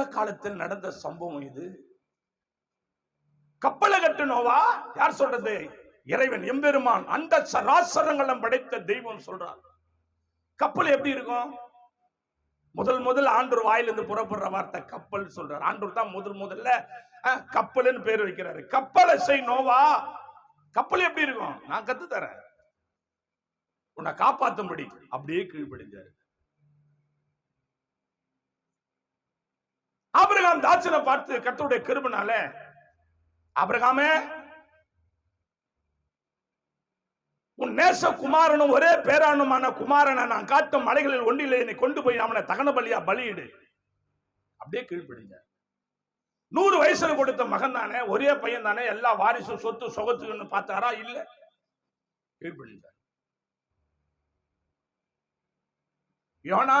அந்த காலத்தில் நடந்த சம்பவம் இது. கப்பலை கட்டுனோவா? யார் சொல்றது? இறைவன் எம்பெருமான் அந்த சராசரங்களும் படைத்த தெய்வம் சொல்றார். கப்பல் எப்படி இருக்கும்? முதல் முதல் ஆண்டூர் வாயிலிருந்து புறப்படுற வார்த்தை கப்பல் சொல்றார். ஆண்டூர் தான் முதல் முதல்ல கப்பல்னு பேர் வைக்கிறாரு. கப்பலை செய் நோவா. கப்பல் எப்படி இருக்கும்? நான் கத்து தரேன் உன்னை காப்பாத்தும்படி அப்படியே கீழ்படிஞ்சாரு ஆபிரகாம் தாச்சனை பார்த்து கத்தருடைய கிருபனால ஆபிரகாமே உன் நேச குமாரனும் ஒரே பேரானுமான குமாரனை நான் காட்டும் மலைகளில் ஒன்றில் என்னை கொண்டு போய் அவனை தகன பலியா பலியிடு. அப்படியே கீழ்ப்படிங்க. நூறு வயசுல கொடுத்த மகன் தானே ஒரே பையன் தானே எல்லா வாரிசும் சொத்து சொகத்துன்னு பார்த்தாரா? இல்ல. கீழ்ப்படிந்தார் யோனா